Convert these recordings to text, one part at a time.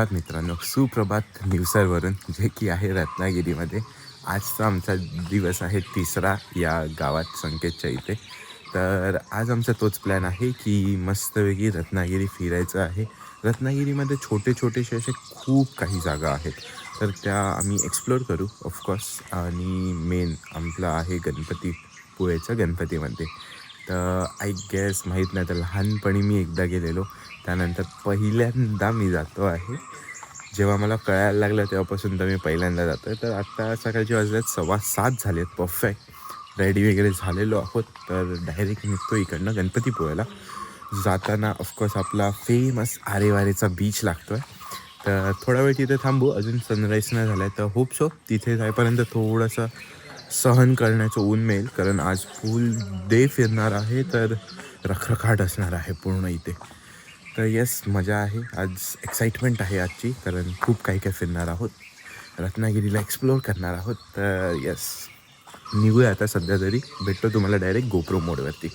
सुप्रभात मित्रांनो. सुप्रभात निवसरवरून जे की आहे रत्नागिरीमध्ये. आजचा आमचा दिवस आहे तिसरा या गावात संकेतच्या इथे तर आज आमचा तोच प्लॅन आहे की मस्तपैकी रत्नागिरी फिरायचं आहे. रत्नागिरीमध्ये छोटे छोटेसे असे खूप काही जागा आहेत. तर त्या आम्ही एक्सप्लोअर करू ऑफकोर्स आणि मेन आपला आहे गणपती पुळेचा गणपतीमध्ये. तर आय गेस माहीत नाही तर लहानपणी मी एकदा गेलेलो. त्यानंतर पहिल्यांदा मी जातो आहे. जेव्हा मला कळायला लागलं तेव्हापासून तर मी पहिल्यांदा जातो आहे तर आत्ता सकाळचे वाजल्यात सव्वा सात झाले आहेत परफेक्ट रेडी वगैरे झालेलो आहोत. तर डायरेक्ट निघतो इकडनं गणपतीपुळ्याला जाताना ऑफकोर्स आपला फेमस आरेवारेचा बीच लागतो आहे तर थोडा वेळ तिथे थांबू. अजून सनराईज नाही झाला आहे तर होप सो तिथे जाईपर्यंत थोडंसं सहन करण्याचं ऊन मिळेल. कारण आज फुल डे फिरणार आहे तर रखरखाट असणार आहे पूर्ण इथे. तर येस मजा आहे. आज एक्साइटमेंट आहे आजची कारण खूप काही काही फिरणार आहोत. रत्नागिरीला एक्सप्लोअर करणार आहोत. तर येस निघूया आता सध्या तरी. भेटतो तुम्हाला डायरेक्ट गोप्रो मोडवरती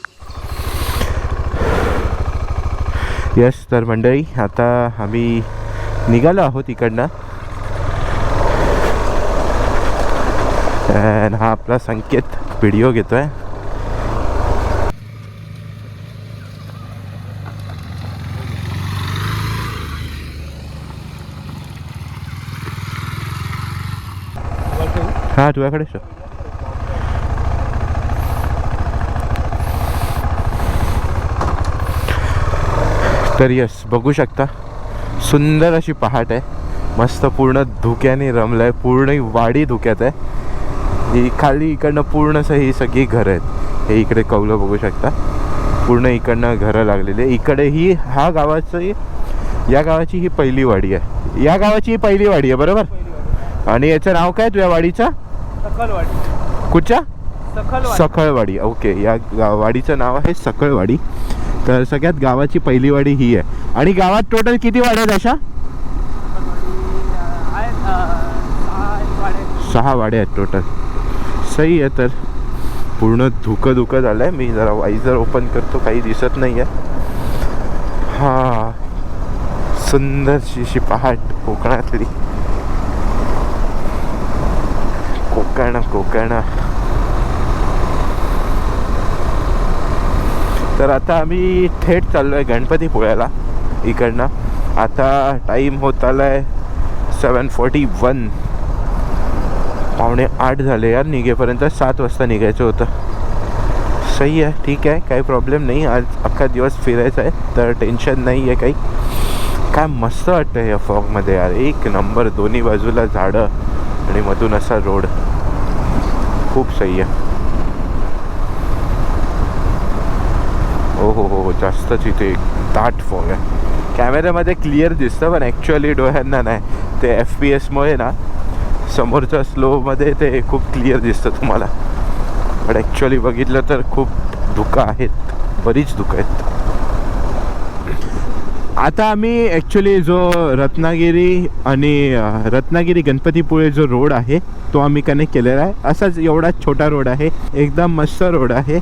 येस तर मंडळी आता आम्ही निघालो आहोत इकडनं. हा आपला संकेत व्हिडिओ घेतो आहे तुझ्याकडे? सर. तर यस बघू शकता. सुंदर अशी पहाट आहे. मस्त पूर्ण धुक्याने रमलं आहे पूर्ण वाडी धुक्यात आहे. ही खाली इकडनं पूर्ण असं ही सगळी घरं आहेत. हे इकडे कौलं बघू शकता. पूर्ण इकडनं घरं लागलेली आहे. इकडे ही हा गावाचं या गावाची ही पहिली वाडी आहे. या गावाची ही पहिली वाडी आहे बरोबर? आणि याचं नाव काय तुझ्या वाडीचं? कुठच्या? सखळवाडी ओके. या वाडीचं नाव आहे सखळवाडी तर सगळ्यात गावाची पहिली वाडी ही आहे. आणि गावात टोटल किती वाड्या आहेत अशा? सहा वाड्या आहेत. टोटल सही आहे तर. पूर्ण धुकं धुकं झालं आहे मी जरा वाईजर ओपन करतो. काही दिसत नाही आहे हां सुंदरशी अशी पहाट कोकणातली. कोकण कोकण तर आता आम्ही थेट चाललो आहे गणपतीपुळ्याला इकडनं. आता टाईम होत आला आहे सेवन फोर्टी वन पावणे आठ झाले यार निघेपर्यंत सात वाजता निघायचं होतं. सही आहे ठीक आहे काही प्रॉब्लेम नाही. आज अख्खा दिवस फिरायचा आहे तर टेन्शन नाही आहे काही. काय मस्त वाटतं या फॉगमध्ये यार. एक नंबर दोन्ही बाजूला झाडं आणि मधून असा रोड खूप सही आहे. हो हो हो, हो जास्तच इथे दाट फॉग आहे. कॅमेऱ्यामध्ये क्लिअर दिसतं पण ॲक्च्युअली डोळ्यांना नाही. ते एफ पी एसमुळे ना समोरच्या स्लोमध्ये ते खूप क्लिअर दिसतं तुम्हाला. पण ॲक्च्युअली बघितलं तर खूप धुकं आहेत. बरीच धुकं आहेत. आता आम्ही ॲक्च्युली जो रत्नागिरी आणि रत्नागिरी गणपतीपुळे जो रोड आहे तो आम्ही कनेक्ट केलेला आहे. असाच एवढा छोटा रोड आहे. एकदम मस्त रोड आहे.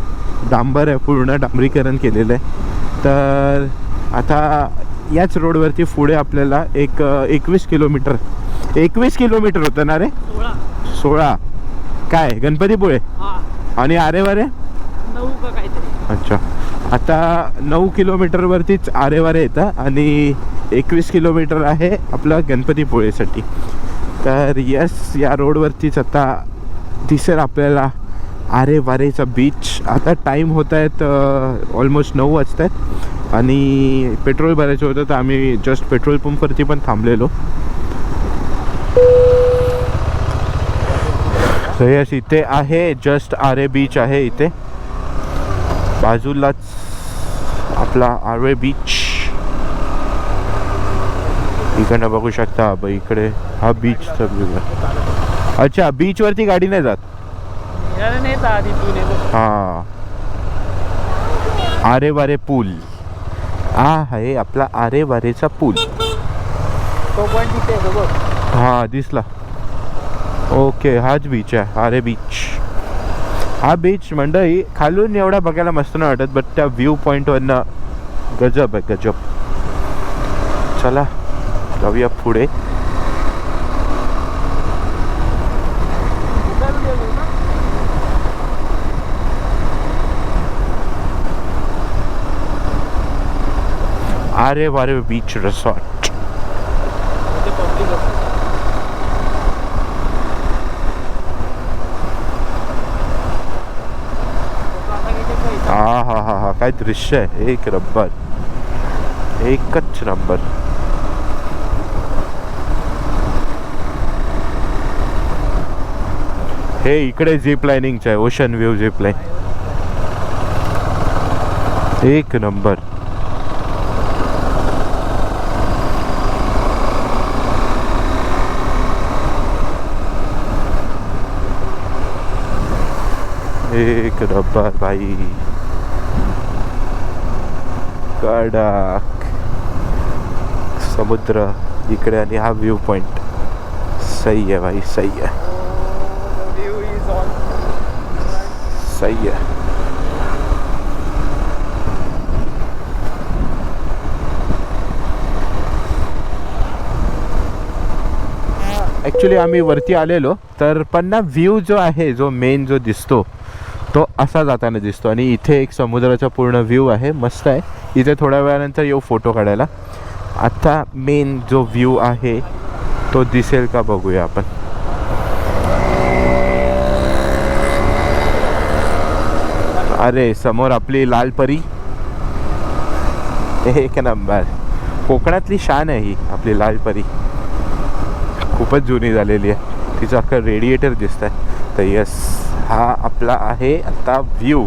डांबर आहे पूर्ण डांबरीकरण केलेलं आहे. तर आता याच रोडवरती पुढे आपल्याला एक एकवीस किलोमीटर एकवीस किलोमीटर होतं ना रे? सोळा. काय? गणपतीपुळे? आणि अरे वारे अच्छा. आता नऊ किलोमीटरवरतीच आरेवारे येतं आणि एकवीस किलोमीटर आहे आपलं गणपतीपुळेसाठी तर यस या रोडवरतीच आता दिसेल आपल्याला आरे वारेचा बीच आता टाईम होत आहेत ऑलमोस्ट नऊ वाजत आहेत आणि पेट्रोल भरायचं होतं तर आम्ही जस्ट पेट्रोल पंपवरती पण थांबलेलो. तर यस इथे आहे जस्ट आरे बीच आहे इथे. बाजूलाच आपला आर्वे बीच इकडनं बघू शकता इकडे हा आहे अच्छा बीचवरती गाडी नाही जात. हा. आरे वारे पूल. हा आहे आपला आरे वारेचा पूल हा दिसला. ओके हाच बीच आहे आरे बीच हा बीच मंडई खालून एवढा बघायला मस्त नाही वाटत बट त्या व्ह्यू पॉईंटवरनं गजब आहे गजब. चला जाऊया पुढे. उतरलं अरे वारे बीच रिसॉर्ट काय दृश्य आहे एक नंबर एकच नंबर हे इकडे झिप लाईनिंगचं आहे ओशन व्ह्यू झिप लाईन एक नंबर एक नंबर भाई कडक समुद्र इकडे आणि हा व्ह्यू पॉइंट सही आहे भाई सही आहे सही आहे ॲक्च्युली आम्ही वरती आलेलो तर पण ना व्ह्यू जो आहे जो मेन जो दिसतो तो असा जाताना दिसतो आणि इथे एक समुद्राचा पूर्ण व्ह्यू आहे मस्त आहे. इथे थोड्या वेळानंतर येऊ फोटो काढायला. आता मेन जो व्ह्यू आहे तो दिसेल का बघूया आपण. अरे समोर आपली लाल परी. एक नंबर. कोकणातली शान आहे ही आपली लाल परी. खूपच जुनी झालेली आहे. तिचं अख्खं रेडिएटर दिसत आहे तर यस हा आपला आहे आता व्ह्यू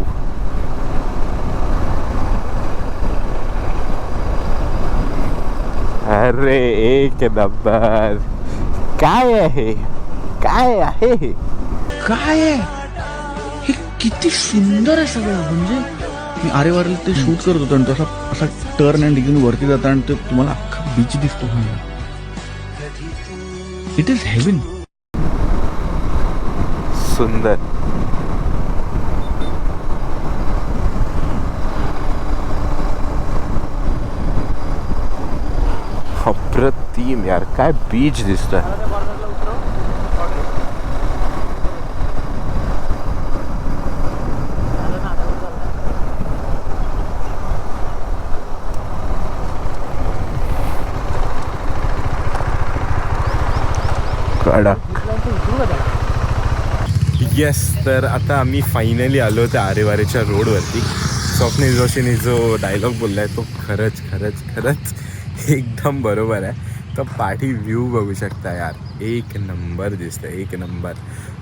अरे एक नंबर. काय आहे? काय आहे हे? काय आहे? हे किती सुंदर आहे सगळं. म्हणजे मी आरे वारेला ते शूट करत होतो आणि तो असा असा टर्न अँड इकडून वरती जाता आणि ते तुम्हाला अख्खा बीच दिसतो. इट इज हेवन सुंदर. अप्रतिम यार काय बीच दिसतोय. कडक. येस तर आता आम्ही फायनली आलो त्या आरेवारेच्या रोडवरती स्वप्नील जोशीने जो डायलॉग बोलला आहे तो खरंच खरंच खरंच एकदम बरोबर आहे. तर पाठी व्ह्यू बघू शकता यार. एक नंबर दिसतं एक नंबर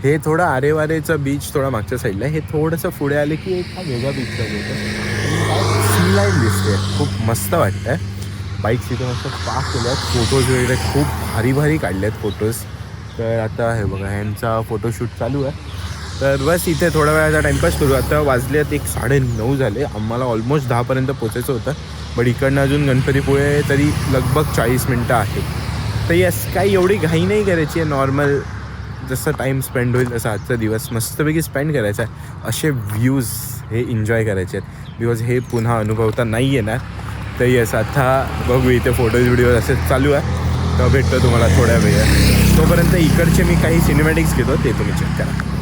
हे थोडं आरेवारेचं बीच थोडा मागच्या साईडला हे थोडंसं पुढे आले की एक हा वेगळा बीच सी लाईन दिसते खूप मस्त वाटतं आहे बाईक तिथे मस्त पार्क केल्या. आहेत फोटोज वगैरे खूप भारी भारी काढले आहेत फोटोज तर आता हे बघा ह्यांचा फोटोशूट चालू आहे. तर बस इथे थोड्या वेळाचा टाइमपास करू आता वाजलेत एक साडे नऊ झाले. आम्हाला ऑलमोस्ट दहापर्यंत पोचायचं होतं. बट इकडनं अजून गणपतीपुळे तरी लगभग चाळीस मिनटं आहे. तर यस काही एवढी घाई नाही करायची. आहे नॉर्मल जसं टाईम स्पेंड होईल तसा आजचा दिवस मस्तपैकी स्पेंड करायचा आहे. असे व्ह्यूज हे एन्जॉय करायचे आहेत. बिकॉज हे पुन्हा अनुभवता नाही येणार. तर येस आता बघू इथे फोटोज व्हिडिओ असेच चालू आहे. तर भेटतो तुम्हाला थोड्या वेळात. तोपर्यंत इकडचे मी काही सिनेमॅटिक्स घेतो ते तुम्ही चेक करा.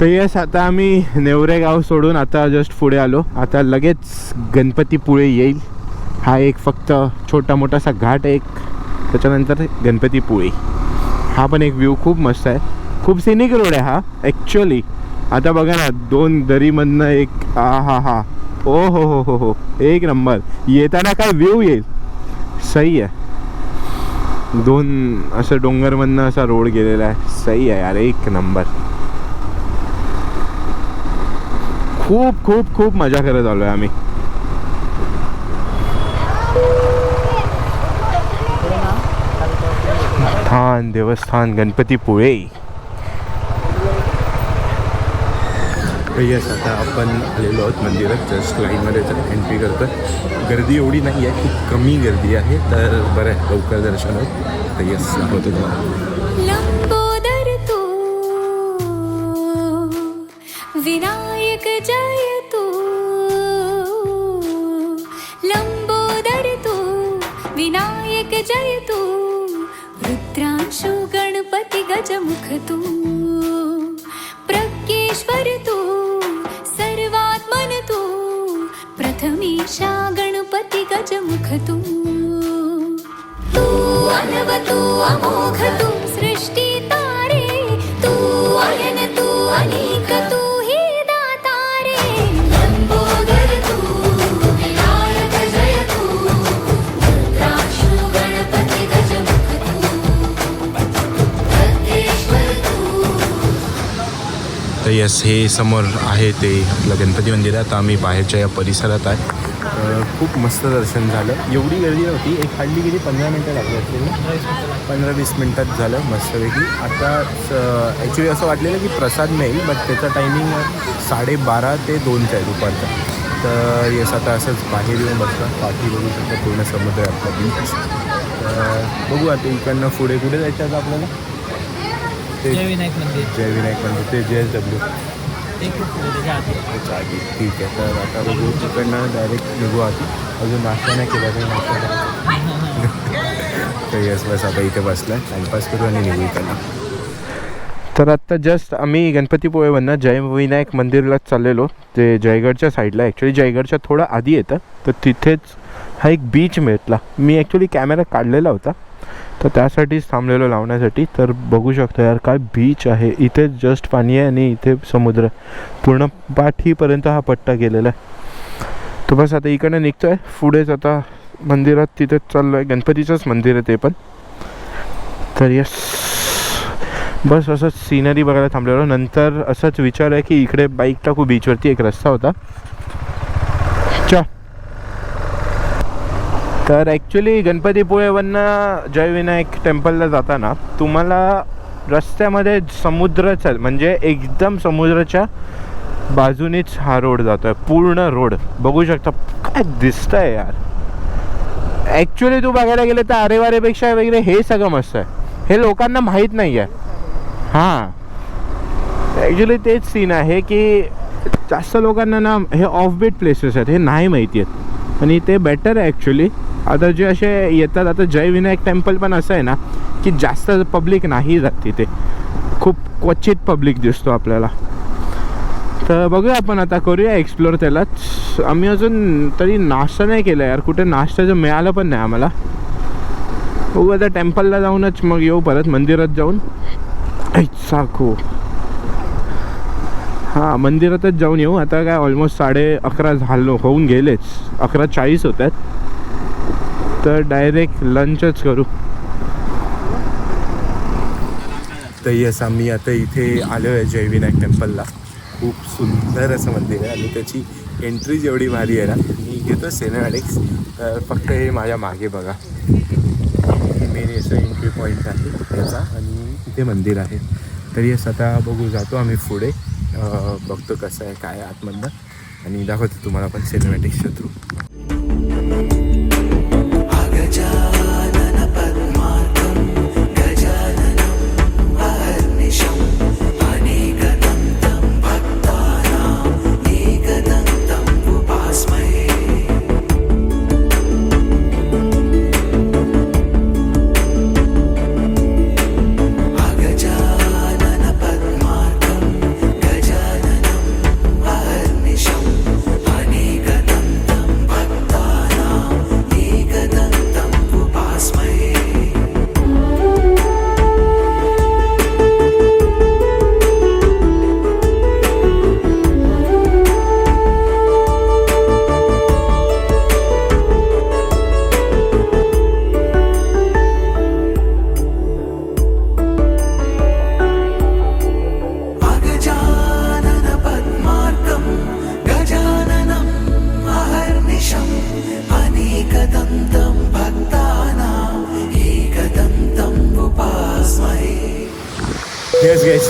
तर यस आता आम्ही नेवरे गाव सोडून आता जस्ट पुढे आलो. आता लगेच गणपतीपुळे येईल. हा एक फक्त छोटा मोठासा घाट एक. त्याच्यानंतर गणपतीपुळे हा पण एक व्ह्यू खूप मस्त आहे. खूप सिनिक रोड आहे हा ॲक्च्युअली आता बघा ना दोन दरीमधनं एक हा हा हा ओ हो हो हो हो. एक नंबर. येताना काय व्ह्यू येईल? सही आहे. दोन असं डोंगरमधनं असा रोड गेलेला आहे. सही आहे यार एक नंबर. खूप खूप खूप मजा करत आलोय आम्ही. थान देवस्थान गणपतीपुळे. येस आता आपण आलेलो आहोत मंदिरात. जस्ट लाईनमध्ये तर एंट्री करतो गर्दी एवढी नाही आहे खूप कमी गर्दी आहे तर बरं आहे लवकर दर्शन होत तर येस दाखवतो तुम्हाला. लम्बोदरतु विनायक जयतु रुद्रांशु गणपति गजमुख तु। प्रज्ञेश्वरतु सर्वात्मनतु प्रथमेशा गणपति गजमुख तु। अनवतु अमोघतु येस हे समोर आहे ते आपलं गणपती मंदिर. आहे आता आम्ही बाहेरच्या या परिसरात आहे. खूप मस्त दर्शन झालं. एवढी गर्दी नव्हती. एक हल्ली गेली पंधरा मिनटं लागली असतील पंधरा वीस मिनटात झालं मस्तपैकी. आता ॲक्च्युली असं वाटलेलं की प्रसाद मिळेल बट त्याचा टायमिंग साडेबारा ते दोनचा आहे दुपारचा. तर येस आता असंच बाहेर येऊन बसला. पाठी बघू शकता पूर्ण समुद्र आहे आपला बीच बघू आता इकडनं पुढे कुठे जायचं आता आपल्याला. ते जय विनायक मंदिर. जय विनायक मंदिर ते जे एस डब्ल्यू ते खूप पुढे त्याच्या आधी ठीक आहे. तर आता बघू तिकडनं डायरेक्ट निघू आधी. अजून नाश्ता नाही केला तरी नाश्ता करायचा. तर यस बस आता इथे बसलाय. टाइमपास करू आणि निघू इकडनं तर आत्ता जस्ट आम्ही गणपतीपुळेवरनं जय विनायक मंदिरला चाललेलो. ते जयगडच्या साईडला ॲक्च्युली जयगडच्या थोडं आधी येतं. तर तिथेच हा एक बीच भेटला मी ॲक्च्युली कॅमेरा काढलेला होता. तर त्यासाठीच थांबलेलो लावण्यासाठी. तर बघू शकतो यार काय बीच आहे. इथे जस्ट पाणी आहे आणि इथे समुद्र आहे. पूर्ण पाठीपर्यंत हा पट्टा गेलेला आहे. तर बस आता इकडनं आहे पुढेच आता मंदिरात तिथेच चाललो आहे गणपतीचंच मंदिर आहे ते पण. तर यस बस असंच सिनरी बघायला थांबलेलो. नंतर असाच विचार आहे की इकडे बाईक टाकू बीचवरती एक रस्ता होता. चा तर ॲक्च्युली गणपतीपुळेवरनं जयविनायक टेम्पलला जाताना तुम्हाला रस्त्यामध्ये समुद्रच म्हणजे एकदम समुद्राच्या बाजूनीच हा रोड जातो आहे पूर्ण रोड बघू शकता काय दिसतंय यार. ॲक्च्युली तू बघायला गेलं तर आरेवारेपेक्षा वगैरे हे सगळं मस्त आहे. हे लोकांना माहीत नाही आहे हां. ॲक्च्युली तेच सीन आहे की जास्त लोकांना ना हे ऑफ बीट प्लेसेस आहेत हे नाही माहिती आहेत. आणि ते बेटर आहे ॲक्च्युली आता जे असे येतात आता जयविनायक टेम्पल पण असं आहे ना की जास्त पब्लिक नाही जात तिथे. खूप क्वचित पब्लिक दिसतो आपल्याला. तर बघूया आपण आता करूया एक्सप्लोर त्यालाच. आम्ही अजून तरी नाश्ता नाही केला यार कुठे नाश्ताचं मिळालं पण नाही आम्हाला. बघू आता टेम्पलला जाऊनच मग येऊ परत मंदिरात जाऊन. साखू हां मंदिरातच जाऊन येऊ. आता काय ऑलमोस्ट साडे अकरा झालो होऊन गेलेच. अकरा चाळीस होत आहेत तर डायरेक्ट लंचच करू. तर यस आम्ही आता इथे आलो आहे जयविनायक टेम्पलला खूप सुंदर असं मंदिर आहे आणि त्याची एंट्री जेवढी भारी आहे ना मी घेतो सिनेमॅटिक्स तर फक्त हे माझ्या मागे बघा. मेन असं एंट्री पॉईंट आहे त्याचा आणि इथे मंदिर आहे. तर येस आता बघू जातो आम्ही पुढे. बघतो कसं आहे काय आतमधनं. आणि दाखवतो तुम्हाला पण सिनेमॅटिक्सच्या थ्रू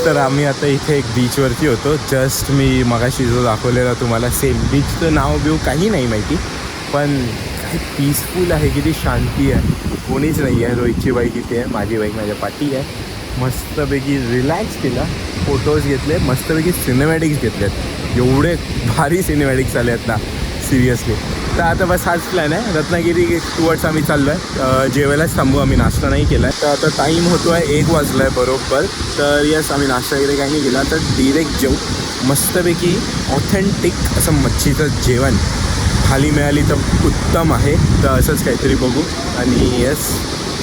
तर आम्ही आता इथे एक बीचवरती होतो. जस्ट मी मगाशी जो दाखवलेला तुम्हाला सेम बीचचं नाव बिव काही नाही माहिती. पण काय पीसफुल आहे किती शांती आहे. कोणीच नाही आहे रोहितची बाईक इथे आहे माझी बाईक माझ्या पाठी आहे. मस्तपैकी रिलॅक्स केला. फोटोज घेतले मस्तपैकी सिनेमॅटिक्स घेतलेत. एवढे भारी सिनेमॅटिक्स आले आहेत ना सिरियसली तर आता बस हाच प्लॅन आहे. रत्नागिरी टुवर्ड्स आम्ही चाललो आहे जेवायलाच थांबू आम्ही नाश्ता नाही केला आहे तर आता टाईम होतो आहे एक वाजला आहे बरोबर. तर यस आम्ही नाश्ता वगैरे काही नाही केला. तर डिरेक्ट जेवू. मस्तपैकी ऑथेंटिक असं मच्छीचं जेवण खाली मिळाली तर उत्तम आहे. तर असंच काहीतरी बघू. आणि यस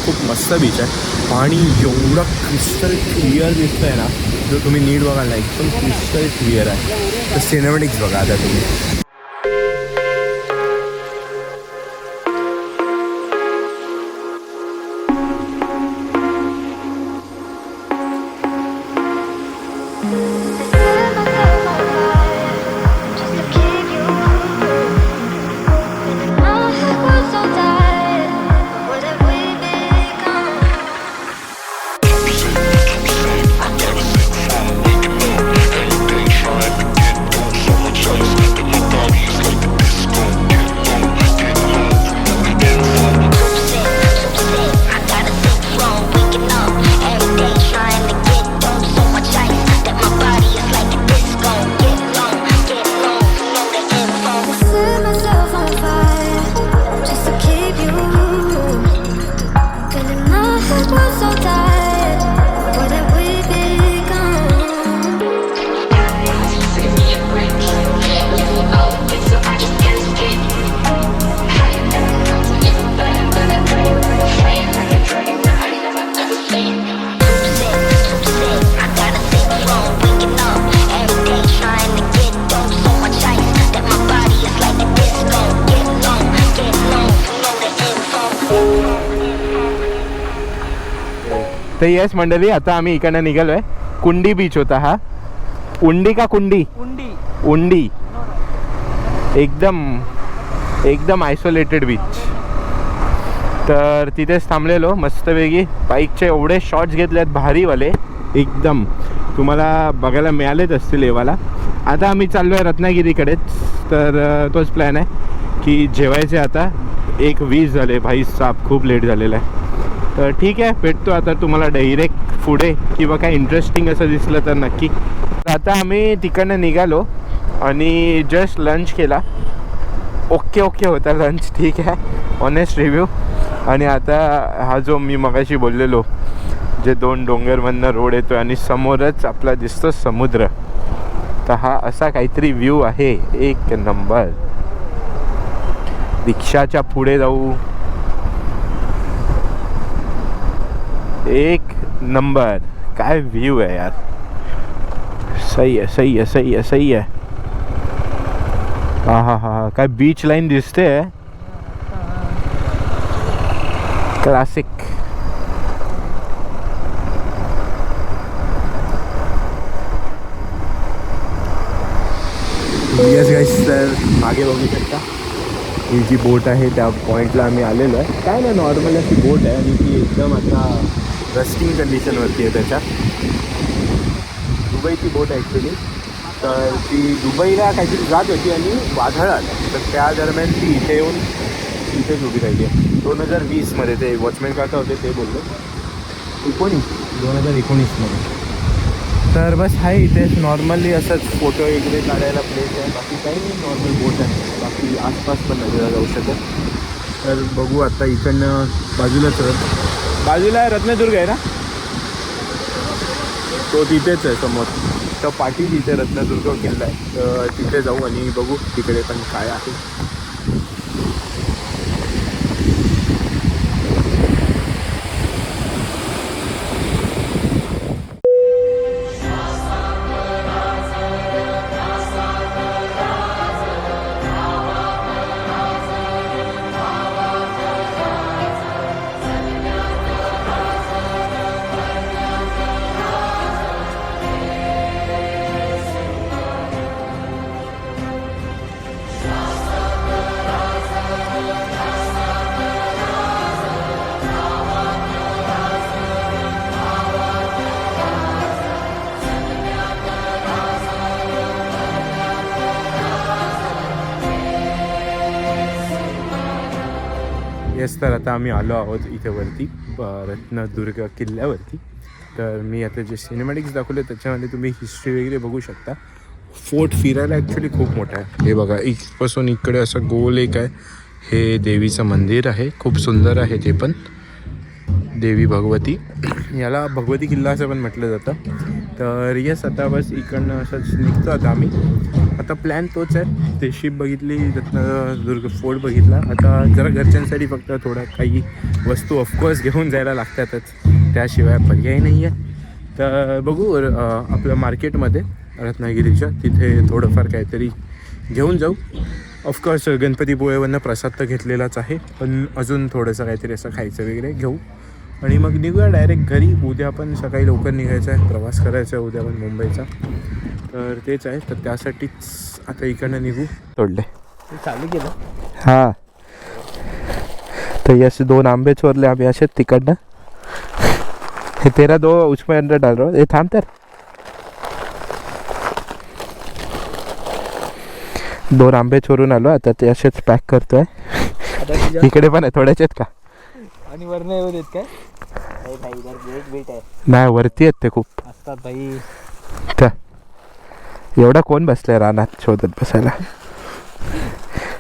खूप मस्त बीच आहे. पाणी एवढं क्रिस्टल क्लिअर दिसतं आहे ना. जो तुम्ही नीट बघाल ना एकदम क्रिस्टल क्लिअर आहे. तर सिनेमॅटिक्स बघा आता तुम्ही. तर येस मंडळी आता आम्ही इकडनं निघालो आहे कुंडी बीच होता हा. उंडी का कुंडी? उंडी. उंडी. एकदम एकदम आयसोलेटेड बीच तर तिथेच थांबलेलो मस्तपैकी. बाईकचे एवढे शॉट्स घेतलेत भारीवाले. एकदम. तुम्हाला बघायला मिळालेच असतील एवाला. आता आम्ही चाललो आहे रत्नागिरीकडेच तर तोच प्लॅन आहे की जेवायचे आता. एक वीस झाले भाई साप खूप लेट झालेला आहे. तर ठीक आहे भेटतो आता तुम्हाला डायरेक्ट पुढे. किंवा काय इंटरेस्टिंग असं दिसलं तर नक्की. तर आता आम्ही तिकडनं निघालो आणि जस्ट लंच केला. ओके ओके होता लंच ठीक आहे. ऑनेस्ट रिव्ह्यू आणि आता हा जो मी मगाशी बोललेलो जे दोन डोंगरमधनं रोड येतो आणि समोरच आपला दिसतो समुद्र. तर हा असा काहीतरी व्ह्यू आहे. एक नंबर रिक्षाच्या पुढे जाऊ. एक नंबर। काय व्ह्यू आहे यार। सही है सही है सही है सही है। हाँ हाँ हाँ काय बीच लाइन लाईन दिसते क्लासिक येस गाईस तर मागे बघू शकता ही जी बोट आहे त्या पॉईंटला आम्ही आलेलो आहे. काय नाही नॉर्मल अशी बोट आहे आणि ती एकदम आता रस्टिंग कंडिशनवरती आहे त्याच्या. दुबईची बोट आहे ॲक्च्युली तर ती दुबईला काहीतरी जात होती आणि वादळ आलं. तर त्या दरम्यान ती इथे येऊन इथेच उभी राहिली आहे. दोन हजार वीसमध्ये ते वॉचमॅन काका होते ते बोलले. एकोणीस. दोन हजार एकोणीसमध्ये. तर बस आहे इथेच नॉर्मली असंच फोटो वगैरे काढायला प्लेस आहे. बाकी काही नाही नॉर्मल बोट आहे. बाकी आसपास पण नदीला जाऊ शकत. तर बघू आता इकडनं बाजूलाच बाजूला आहे रत्नदुर्ग आहे ना? तो तिथेच आहे समोर. तर पाठी तिथे रत्नदुर्ग किल्ला आहे. तर तिथे जाऊ आणि बघू तिकडे पण काय आहे. तर आता आम्ही आलो आहोत इथे वरती ब- रत्नदुर्ग किल्ल्यावरती. तर मी आता जे सिनेमॅटिक्स दाखवले त्याच्यामध्ये तुम्ही हिस्ट्री वगैरे बघू शकता. फोर्ट फिरायला ॲक्च्युली खूप मोठा आहे. हे बघा इथपासून इकडे असं गोल एक आहे. हे देवीचं मंदिर आहे. खूप सुंदर आहे ते पण. देवी भगवती. याला भगवती किल्ला असं पण म्हटलं जातं. तर येस आता बस इकडनं असंच निघतो आता आम्ही. आता प्लॅन तोच आहे. ते शिप बघितली रत्नदुर्ग फोर्ट बघितला. आता जरा घरच्यांसाठी फक्त थोडा काही वस्तू ऑफकोर्स घेऊन जायला लागतातच. त्याशिवाय पर्याय नाही आहे तर बघू अं, आपलं मार्केटमध्ये रत्नागिरीच्या तिथे थोडंफार काहीतरी घेऊन जाऊ. ऑफकोर्स गणपतीपुळेवरनं प्रसाद तर घेतलेलाच आहे. पण अजून थोडंसं काहीतरी असं खायचं वगैरे घेऊ. आणि मग निघूया डायरेक्ट घरी. उद्या पण सकाळी लवकर निघायचं आहे. प्रवास करायचा आहे उद्या पण मुंबईचा. तर तेच आहे. तर त्यासाठीच आता इकडनं निघू. तोडले. चालू केलं. हां. तर असे दोन आंबे. चोरले आम्ही असेच तिकडनं. हे तेरा दो अंदर डाल हूं. हे थांब तर. दोन आंबे चोरून आलो. आता ते असेच पॅक करतोय. इकडे पण आहे. थोड्याचे आहेत का? आणि वर्ण येऊ देत काय? नाही भाई इधर गेट बेट आहे. नाही वरती आहेत ते खूप. असतात भाई त्या. एवढा कोण बसलाय रानात शोधत बसायला?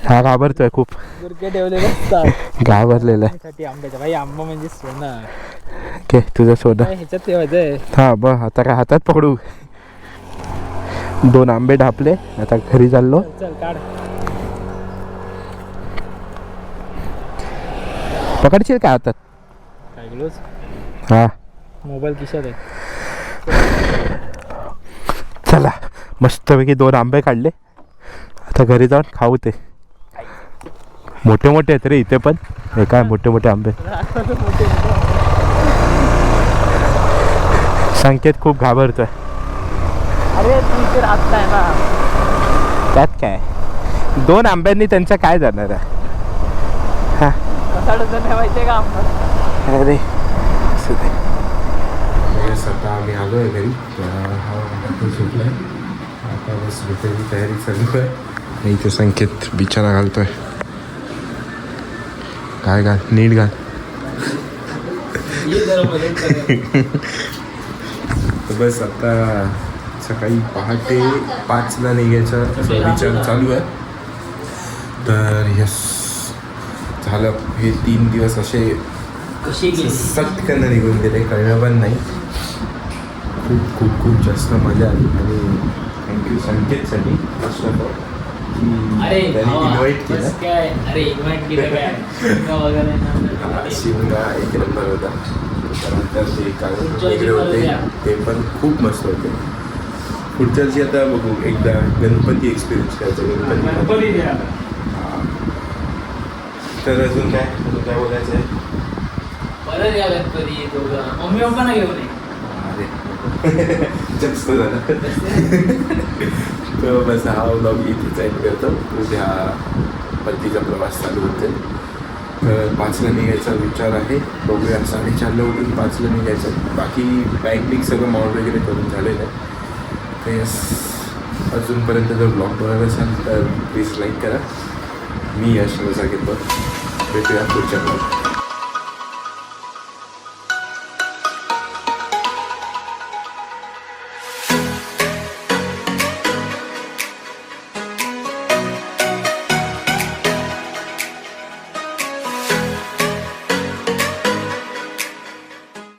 हा घाबरतोय खूप. गुरके ठेवलेले असतात. घाबरलेला आहे. साठी आंब्याचा भाई आंबा म्हणजे सोना. घे तुझं सोनं. ह्याच्यात ठेवायचं आहे हा ब आता काय हातात पकडू. दोन आंबे ढापले आता घरी चाललो. चल, चल काढ. पकडशील का हातात? काय गेलोच हा. मोबाईल खिशात आहे. चला मस्तपैकी दोन आंबे काढले. आता घरी जाऊन खाऊ ते. मोठे मोठे आहेत रे इथे पण. हे काय मोठे मोठे आंबे? संकेत खूप घाबरतोय. अरे तू इथे राहताय ना. त्यात काय? दोन आंब्यांनी त्यांचं काय जाणार आहे? कसा डझन ठेवायचे का आंबा अरे असं ते आता आम्ही आलो आहे घरी हा सुटला आहे आता बस भेटायची तयारी चालू आहे. आणि इथे संकेत बिचारा घालतोय. काय घाल? नीट घाल. बस आता सकाळी पहाटे पाचला निघायचा. विचार चालू आहे. तर यस झालं. हे तीन दिवस असे सटकन निघून गेले. कळलं पण नाही. खूप खूप खूप जास्त मजा आली. आणि थँक्यू संकेतसाठी फर्स्ट ऑफ ऑल अरे इन्व्हाइट केलं बस काय? अरे इन्व्हाइट केलं काय? शिमगा वगैरे? ना. शिवगा एक नंबर होता. त्यानंतर ते कागद वगैरे होते. ते पण खूप मस्त होते. पुढच्या वर्षी आता बघू. एकदा गणपती एक्सपिरियन्स करायचं. गणपती. तर अजून काय? अजून काय बोलायचं आहे परत या गणपती दोघं. मम्मी पप्पा ना घेऊन ये. अरे. जास्त झालं तर बस हा ब्लॉग इथेच एंड करतो. उद्या परतीचा प्रवास चालू होते तर पाचला निघायचा विचार आहे. बघूया साडेचारला उठून पाचला निघायचं. बाकी बिग सगळं माउंट वगैरे करून झालेलं आहे. तर यस अजूनपर्यंत जर ब्लॉग बघत असाल तर प्लीज लाईक करा. मी यश रजा घेतो भेटूया पुढच्या ब्लॉग